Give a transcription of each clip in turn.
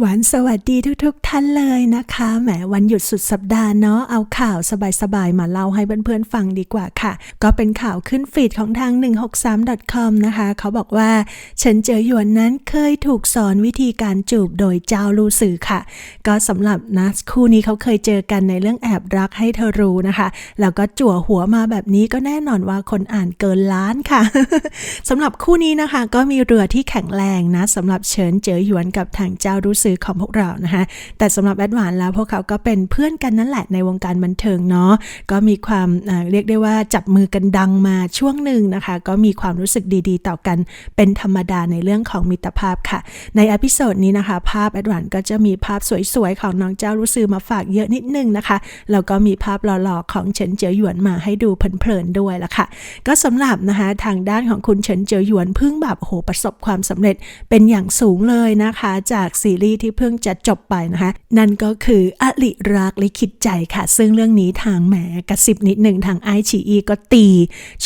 หวานสวัสดีทุกๆทท่านเลยนะคะ แหมวันหยุดสุดสัปดาห์เนาะ เอาข่าวสบายๆ มาเล่าให้เพื่อนๆฟังดีกว่าค่ะ ก็เป็นข่าวขึ้นฟีดของทาง 163.com นะคะ เขาบอกว่าเฉินเจอหยวนนั้นเคยถูกสอนวิธีการจูบโดยเจ้าลูสื่อค่ะ ก็สำหรับนะคู่นี้เขาเคยเจอกันในเรื่องแอบรักให้เธอรู้นะคะ แล้วก็จั่วหัวมาแบบนี้ก็แน่นอนว่าคนอ่านเกินล้านค่ะสำหรับคู่นี้นะคะ ก็มีเรือที่แข็งแรงนะสำหรับเฉินเจอหยวนกับทางเจ้ารู้สื่อของพวกเรานะคะแต่สำหรับแอดวานแล้วพวกเขาก็เป็นเพื่อนกันนั่นแหละในวงการบันเทิงเนาะก็มีความเรียกได้ว่าจับมือกันดังมาช่วงหนึ่งนะคะ ก็มีความรู้สึกดีๆ ต่อกันเป็นธรรมดาในเรื่องของมิตรภาพค่ะ ในอพิโซดนี้นะคะ ภาพแอดวานก็จะมีภาพสวยๆ ของน้องเจ้ารู้สื่มาฝากเยอะนิดนึงนะคะแล้วก็มีภาพหล่อๆของเฉินเจียวหยวนมาให้ดูเพลินๆด้วยละค่ะ ก็สำหรับนะคะทางด้านของคุณเฉินเจียวหยวนเพิ่งแบบโอ้โหประสบความสำเร็จเป็นอย่างสูงเลยนะคะ จากซีรีส์ที่เพิ่งจะจบไปนะคะ นั่นก็คืออลิรักลิขิตใจค่ะ ซึ่งเรื่องนี้ทางแหมกระสิบนิดหนึ่งทางไอชีอีก็ตี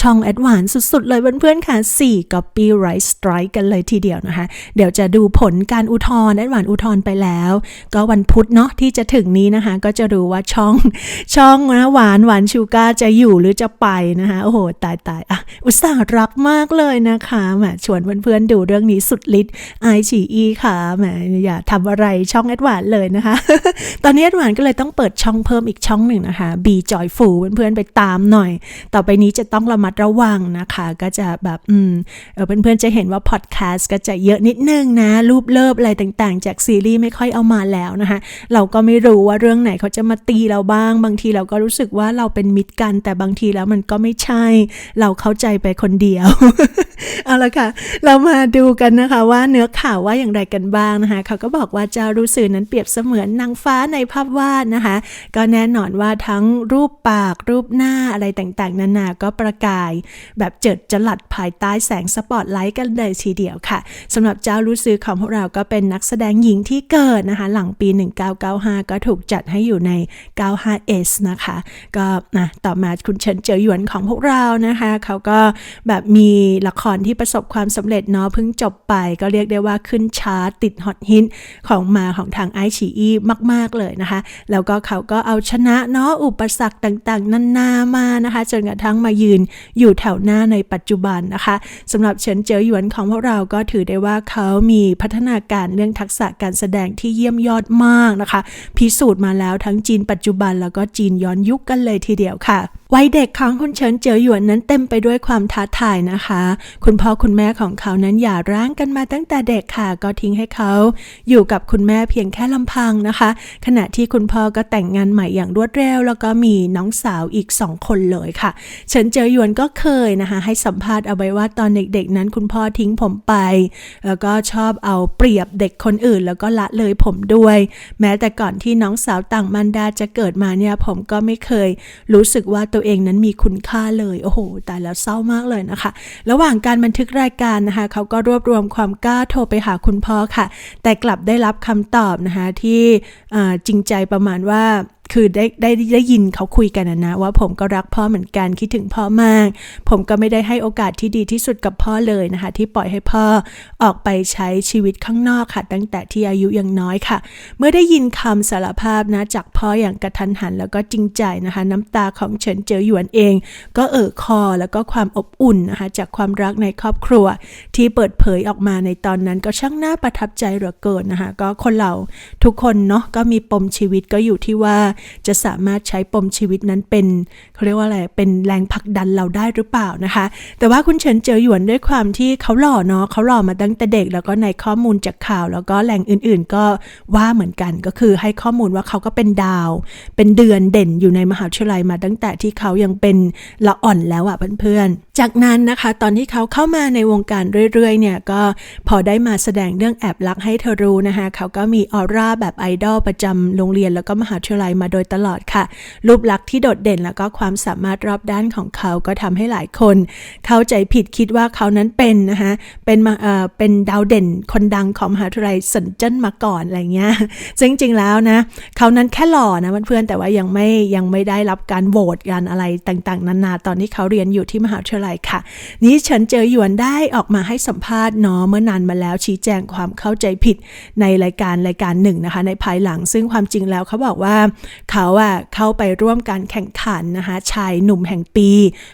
ช่องแอดวานสุดๆ เลยเพื่อนๆค่ะ4 copyright strike กันเลยทีเดียวนะคะ เดี๋ยวจะดูผลการอุทธรณ์แอดวานอุทธรณ์ไปแล้ว ก็วันพุธเนาะที่จะถึงนี้นะคะ ก็จะรู้ว่าช่องช่องนะหวานหวานชูก้าจะอยู่หรือจะไปนะคะโอ้โหตายตายอะอุตส่าห์รักมากเลยนะคะแหมชวนเพื่อนๆดูเรื่องนี้สุดฤทธิ์ไอฉีอีค่ะแหมอย่าทำอะไรช่องแอดวานเลยนะคะ ตอนนี้แอดวานก็เลยต้องเปิดช่องเพิ่มอีกช่องหนึ่งนะคะ B Joyful เพื่อนๆไปตามหน่อย ต่อไปนี้จะต้องระมัดระวังนะคะ ก็จะแบบอืมเออเพื่อนๆจะเห็นว่าพอดแคสต์ก็จะเยอะนิดนึงนะ รูปเลิฟอะไรต่างๆ จากซีรีส์ไม่ค่อยเอามาแล้วนะคะ เราก็ไม่รู้ว่าเรื่องไหนเขาจะมาตีเราบ้าง บางทีเราก็รู้สึกว่าเราเป็นมิตรกัน แต่บางทีแล้วมันก็ไม่ใช่ เราเข้าใจไปคนเดียว เอาละค่ะ เรามาดูกันนะคะว่าเนื้อข่าวว่าอย่างไรกันบ้างนะคะเขาก็บอกว่าเจ้ารู้สื่อนั้นเปรียบเสมือนนางฟ้าในภาพวาดนะคะ ก็แน่นอนว่าทั้งรูปปากรูปหน้าอะไรต่างๆ นานาก็ประกาย แบบเจิดจลัดภายใต้แสงสปอตไลท์กันเลยทีเดียวค่ะสำหรับเจ้ารู้สื่อของพวกเราก็เป็นนักแสดงหญิงที่เกิดนะคะ หลังปี 1995 ก็ถูกจัดให้อยู่ใน 95S นะคะ ก็นะต่อมาคุณเฉินเจียวหยวนของพวกเรานะคะเขาก็แบบมีละครที่ประสบความสำเร็จเนาะเพิ่งจบไปก็เรียกได้ว่าขึ้นชาร์ตติดฮอตฮิตของมาของทางไอชีอีมาก ๆ เลยนะคะ แล้วก็เขาก็เอาชนะเนาะอุปสรรคต่างๆ นานามานะคะ จนกระทั่งมายืนอยู่แถวหน้าในปัจจุบันนะคะสำหรับเฉินเจียวหยวนของพวกเราก็ถือได้ว่าเขามีพัฒนาการเรื่องทักษะการแสดงที่เยี่ยมยอดมากนะคะ พิสูจน์มาแล้วทั้งจีนปัจจุบันแล้วก็จีนย้อนยุคกันเลยทีเดียวค่ะวัยเด็กของคุณเฉินเจียวหยวนนั้นเต็มไปด้วยความท้าทายนะคะ คุณพ่อคุณแม่ของเขานั้นหย่าร้างกันมาตั้งแต่เด็กค่ะ ก็ทิ้งให้เขาอยู่กับคุณแม่เพียงแค่ลำพังนะคะ ขณะที่คุณพ่อก็แต่งงานใหม่อย่างรวดเร็ว แล้วก็มีน้องสาวอีกสองคนเลยค่ะ เฉินเจียวหยวนก็เคยนะคะให้สัมภาษณ์เอาไว้ว่าตอนเด็กๆ นั้นคุณพ่อทิ้งผมไป แล้วก็ชอบเอาเปรียบเด็กคนอื่น แล้วก็ละเลยผมด้วย แม้แต่ก่อนที่น้องสาวต่างมันดาจะเกิดมาเนี่ยผมก็ไม่เคย รู้สึกว่าตัวัวเองนั้นมีคุณค่าเลย โอ้โหตายแล้วเศร้ามากเลยนะคะ ระหว่างการบันทึกรายการนะคะ เขาก็รวบรวมความกล้าโทรไปหาคุณพ่อค่ะ แต่กลับได้รับคำตอบนะคะที่จริงใจประมาณว่า คือได้ได้ได้ยินเขาคุยกันนะว่าผมก็รักพ่อเหมือนกันคิดถึงพ่อมาก ผมก็ไม่ได้ให้โอกาสที่ดีที่สุดกับพ่อเลยนะคะ ที่ปล่อยให้พ่อออกไปใช้ชีวิตข้างนอกค่ะ ตั้งแต่ที่อายุยังน้อยค่ะ เมื่อได้ยินคำสารภาพนะจากพ่ออย่างกระทันหันแล้วก็จริงใจนะคะ น้ำตาของเฉินเจียวหยวนเอง ก็เอ่อคอแล้วก็ความอบอุ่นนะคะจากความรักในครอบครัว ที่เปิดเผยออกมาในตอนนั้นก็ช่างน่าประทับใจเหลือเกินนะคะก็คนเราทุกคนเนาะก็มีปมชีวิตก็อยู่ที่ว่าจะสามารถใช้ปมชีวิตนั้นเป็นเขาเรียกว่าอะไรเป็นแรงผลักดันเราได้หรือเปล่านะคะ แต่ว่าคุณเฉินเจียวหยวนด้วยความที่เขาหล่อเนาะเขาหล่อมาตั้งแต่เด็ก แล้วก็ในข้อมูลจากข่าว แล้วก็แหล่งอื่นๆ ก็ว่าเหมือนกันก็คือให้ข้อมูลว่าเขาก็เป็นดาว เป็นเดือนเด่นอยู่ในมหาวิทยาลัยมาตั้งแต่ที่เขายังเป็นละอ่อนแล้วอะเพื่อนๆ จากนั้นนะคะตอนที่เขาเข้ามาในวงการเรื่อยๆเนี่ยก็พอได้มาแสดงเรื่องแอบรักให้เธอรู้นะคะเขาก็มีออร่าแบบไอดอลประจำโรงเรียนแล้วก็มหาวิทยาลัยมาโดยตลอดค่ะ รูปลักษณ์ที่โดดเด่นแล้วก็ความสามารถรอบด้านของเขาก็ทำให้หลายคน เข้าใจผิดคิดว่าเขานั้นเป็นนะคะเป็นเอ่อเป็นดาวเด่นคนดังของมหาวิทยาลัยเซินเจิ้นมาก่อนอะไรเงี้ยซึ่งจริงๆแล้วนะเขานั้นแค่หล่อนะเพื่อนๆแต่ว่ายังไม่ยังไม่ได้รับการโหวตกันอะไรต่างๆ นานาตอนที่เขาเรียนอยู่ที่มหาวิทยาลัยลัยค่ะ นี้ฉินเจอหยวนได้ออกมาให้สัมภาษณ์เนาะเมื่อนานมาแล้วชี้แจงความเข้าใจผิดในรายการรายการหนึ่งนะคะ ในภายหลังซึ่งความจริงแล้วเขาบอกว่าเขาอะเข้าไปร่วมการแข่งขันนะคะชายหนุ่มแห่งปี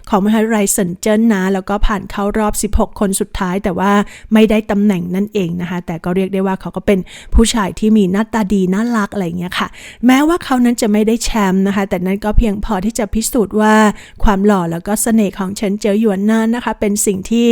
ของมหาวิทยาลัยเซนเจิ้นนะ แล้วก็ผ่านเข้ารอบ 16 คนสุดท้าย แต่ว่าไม่ได้ตำแหน่งนั่นเองนะคะ แต่ก็เรียกได้ว่าเขาก็เป็นผู้ชายที่มีหน้าตาดีน่ารักอะไรอย่างเงี้ยค่ะ แม้ว่าเขานั้นจะไม่ได้แชมป์นะคะ แต่นั้นก็เพียงพอที่จะพิสูจน์ว่าความหล่อแล้วก็เสน่ห์ของเฉินเจ๋อหยวนนั้นนะคะ เป็นสิ่งที่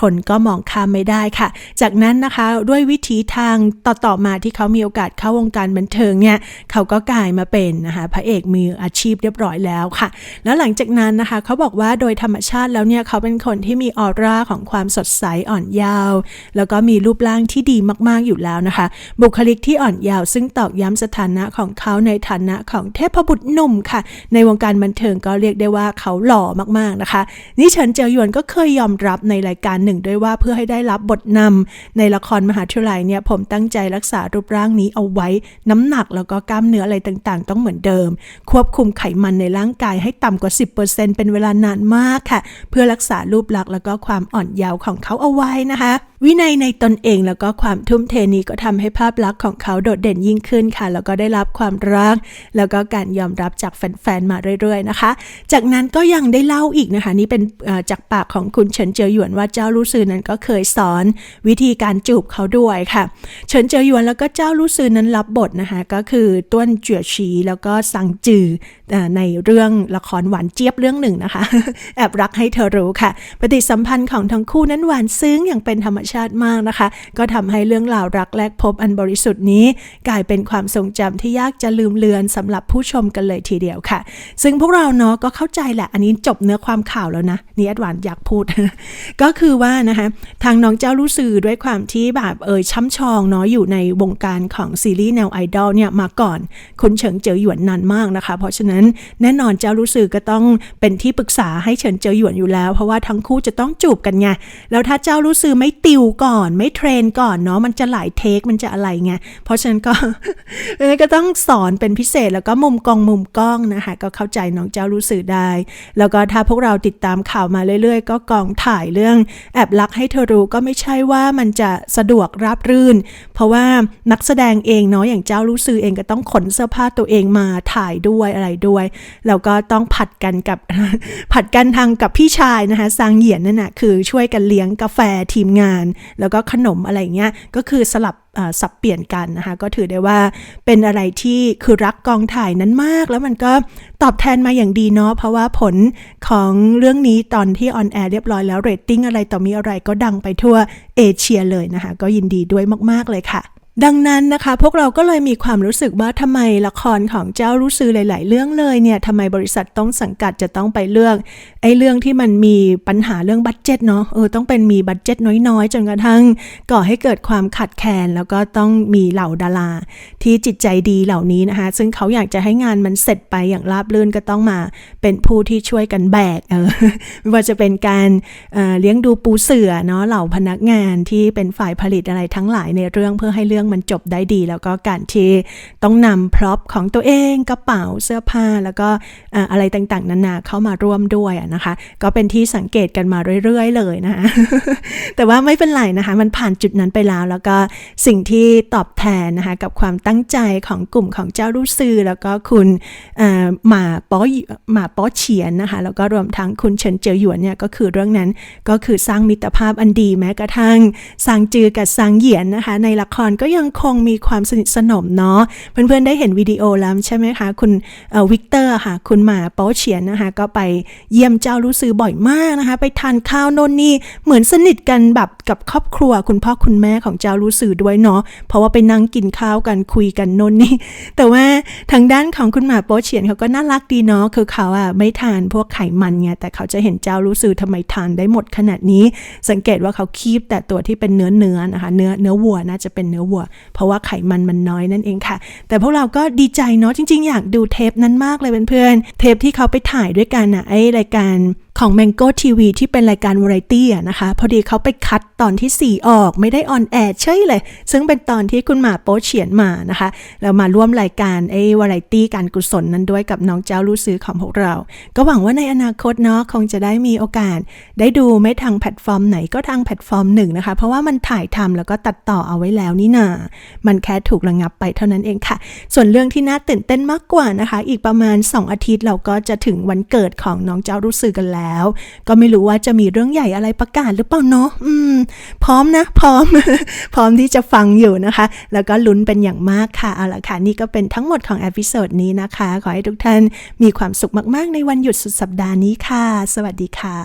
คนก็มองข้ามไม่ได้ค่ะ จากนั้นนะคะด้วยวิธีทางต่อๆมาที่เขามีโอกาสเข้าวงการบันเทิงเนี่ยเขาก็กลายมาเป็นนะคะพระเอกมืออาชีพเรียบร้อยแล้วค่ะ แล้วหลังจากนั้นนะคะเขาบอกว่าโดยธรรมชาติแล้วเนี่ยเขาเป็นคนที่มีออร่าของความสดใสอ่อนเยาว์แล้วก็มีรูปร่างที่ดีมากๆอยู่แล้วนะคะ บุคลิกที่อ่อนเยาว์ซึ่งตอกย้ำสถานะของเขาในฐานะของเทพบุตรหนุ่มค่ะ ในวงการบันเทิงก็เรียกได้ว่าเขาหล่อมากๆนะคะ นี่เฉินเจียวหยวนก็เคยยอมรับในรายการหนึ่งด้วยว่าเพื่อให้ได้รับบทนำในละครมหาวิทยาลัยเนี่ยผมตั้งใจรักษารูปร่างนี้เอาไว้ น้ำหนักแล้วก็กล้ามเนื้ออะไรต่างๆ ต้องเหมือนเดิม ควบคุมไขมันในร่างกายให้ต่ำกว่า 10%เป็นเวลานานมากค่ะ เพื่อรักษารูปลักษณ์แล้วก็ความอ่อนเยาว์ของเขาเอาไว้นะคะ วินัยในตนเองแล้วก็ความทุ่มเทนี้ก็ทำให้ภาพลักษณ์ของเขาโดดเด่นยิ่งขึ้นค่ะ แล้วก็ได้รับความรัก แล้วก็การยอมรับจากแฟนๆมาเรื่อยๆนะคะ จากนั้นก็ยังได้เล่าอีกนะคะ นี่เป็นเจากปากของคุณเฉินเจียวหยวนว่าเจ้าลู่ซือนั้นก็เคยสอนวิธีการจูบเขาด้วยค่ะ เฉินเจียวหยวนแล้วก็เจ้าลู่ซือนั้นรับบทนะคะก็คือต้วนเจี๋ยชีแล้วก็ซังจือในเรื่องละครหวานเจี๊ยบเรื่องหนึ่งนะคะ แอบรักให้เธอรู้ค่ะ ปฏิสัมพันธ์ของทั้งคู่นั้นหวานซึ้งอย่างเป็นธรรมชาติมากนะคะ ก็ทำให้เรื่องราวรักแรกพบอันบริสุทธิ์นี้ กลายเป็นความทรงจำที่ยากจะลืมเลือนสำหรับผู้ชมกันเลยทีเดียวค่ะ ซึ่งพวกเราเนาะก็เข้าใจแหละอันนี้จบเนื้อความข่าวแล้วนะนแอดวานอยากพูด ก็คือว่านะคะทางน้องเจ้ารู้สื่อด้วยความที่แบบเอ่ยช้ำชองเนาะอยู่ในวงการของซีรีส์แนวไอดอลเนี่ยมาก่อนคุณเฉิงเจอหยวนนานมากนะคะ เพราะฉะนั้นแน่นอนเจ้ารู้สื่อก็ต้องเป็นที่ปรึกษาให้เฉินเจอหยวนอยู่แล้ว เพราะว่าทั้งคู่จะต้องจูบกันไงแล้วถ้าเจ้ารู้สื่อไม่ติวก่อน ไม่เทรนก่อนเนาะมันจะหลายเทคมันจะอะไรไงเพราะฉะนั้นก็ก็ต้องสอนเป็นพิเศษแล้วก็มุมกองมุมกล้องนะคะก็เข้าใจน้องเจ้ารู้สื่อได้ แล้วก็ถ้าพวกเราติดตามข่าวมาเรื่อยๆ ก็กองถ่ายเรื่องแอบรักให้เธอรู้ก็ไม่ใช่ว่ามันจะสะดวกราบรื่น เพราะว่านักแสดงเองเนาะอย่างเจ้ารู้สื่อเองก็ต้องขนเสื้อผ้าตัวเองมาถ่ายด้วยอะไรด้วยแล้วก็ต้องผัดกันกับผัดกันทางกับพี่ชายนะคะซางเหยียนนั่นนะคือช่วยกันเลี้ยงกาแฟทีมงาน แล้วก็ขนมอะไรเงี้ยก็คือสลับ สับเปลี่ยนกันนะคะก็ถือได้ว่าเป็นอะไรที่คือรักกองถ่ายนั้นมาก แล้วมันก็ตอบแทนมาอย่างดีเนาะเพราะว่าผลของเรื่องนี้ตอนที่ออนแอร์เรียบร้อยแล้วเรตติ้งอะไรต่อมีอะไรก็ดังไปทั่วเอเชียเลยนะคะก็ยินดีด้วยมาก ๆ เลยค่ะ ดังนั้นนะคะ พวกเราก็เลยมีความรู้สึกว่าทำไมละครของเจ้ารู้ซื้อหลาย ๆ เรื่องเลยเนี่ยทำไมบริษัทต้องสังกัดจะต้องไปเลือกไอ้เรื่องที่มันมีปัญหาเรื่องบัตเจ็ตเนาะเออต้องเป็นมีบัตเจ็ตน้อย ๆ จนกระทั่งก่อให้เกิดความขัดแคลนแล้วก็ต้องมีเหล่าดาราที่จิตใจดีเหล่านี้นะคะ ซึ่งเขาอยากจะให้งานมันเสร็จไปอย่างราบรื่นก็ต้องมาเป็นผู้ที่ช่วยกันแบกเออไม่ว่าจะเป็นการเออเลี้ยงดูปูเสือเนาะเหล่าพนักงานที่เป็นฝ่ายผลิตอะไรทั้งหลายในเรื่องเพื่อให้เรื่องมันจบได้ดี แล้วก็การที่ต้องนำพร็อพของตัวเองกระเป๋าเสื้อผ้า แล้วก็อะไรต่างๆ นานาเข้ามาร่วมด้วยอะนะคะ ก็เป็นที่สังเกตกันมาเรื่อย ๆ เลยนะคะแต่ว่าไม่เป็นไรนะคะ มันผ่านจุดนั้นไปแล้ว แล้วก็สิ่งที่ตอบแทนนะคะกับความตั้งใจของกลุ่มของเจ้ารู้ซือแล้วก็คุณหมาป้อหมาป้อเฉียนนะคะแล้วก็รวมทั้งคุณเฉินเจียวหยวนเนี่ยก็คือเรื่องนั้นก็คือสร้างมิตรภาพอันดีแม้กระทั่งซางจือกับซางเหยียนนะคะในละครก็ยังคงมีความสนิทสนมเนาะเพื่อนๆได้เห็นวิดีโอแล้วใช่ไหมคะคุณวิกเตอร์ค่ะคุณหมาโป้อเฉียนนะคะก็ไปเยี่ยมเจ้ารู้ซือบ่อยมากนะคะ ไปทานข้าวโน่นนี่เหมือนสนิทกันแบบกับครอบครัวคุณพ่อคุณแม่ของเจ้ารู้ซือด้วยเนาะเพราะว่าไปนั่งกินข้าวกันคุยกันโน่นนี่แต่ว่าทางด้านของคุณหมาโป๊เฉียนเขาก็น่ารักดีเนาะคือเขาอะไม่ทานพวกไขมันไงแต่เขาจะเห็นเจ้ารู้ซือทำไมทานได้หมดขนาดนี้ สังเกตว่าเขาคีบแต่ตัวที่เป็นเนื้อเนื้อนะคะ เนื้อเนื้อวัวน่าจะเป็นเนื้อวัวเพราะว่าไขมันมันน้อยนั่นเองค่ะ แต่พวกเราก็ดีใจเนาะจริง ๆ อยากดูเทปนั้นมากเลยเพื่อนๆเทปที่เขาไปถ่ายด้วยกันอะไอรายการ ของ Mango TV ที่เป็นรายการวาไรตี้นะคะ พอดีเขาไปคัดตอนที่ 4 ออกไม่ได้ออนแอร์เฉยเลย ซึ่งเป็นตอนที่คุณหมาโป๊เฉียนมานะคะแล้วมาร่วมรายการไอ้วาไรตี้การกุศลนั้นด้วยกับน้องเจ้ารู้ซื้อของพวกเรา ก็หวังว่าในอนาคตเนาะคงจะได้มีโอกาส ได้ดูไม่ทางแพลตฟอร์มไหนก็ทางแพลตฟอร์มหนึ่งนะคะ เพราะว่ามันถ่ายทำแล้วก็ตัดต่อเอาไว้แล้วนี่นา มันแค่ถูกระงับไปเท่านั้นเองค่ะ ส่วนเรื่องที่น่าตื่นเต้นมากกว่านะคะ อีกประมาณ 2 อาทิตย์เราก็จะถึงวันเกิดของน้องเจ้ารู้สึกกันแล้วแล้ว ก็ไม่รู้ว่าจะมีเรื่องใหญ่อะไรประกาศหรือเปล่าเนาะอืม พร้อมนะ พร้อม พร้อมที่จะฟังอยู่นะคะ แล้วก็ลุ้นเป็นอย่างมากค่ะ เอาละค่ะ นี่ก็เป็นทั้งหมดของเอพิโซดนี้นะคะ ขอให้ทุกท่านมีความสุขมาก ๆ ในวันหยุดสุดสัปดาห์นี้ค่ะ สวัสดีค่ะ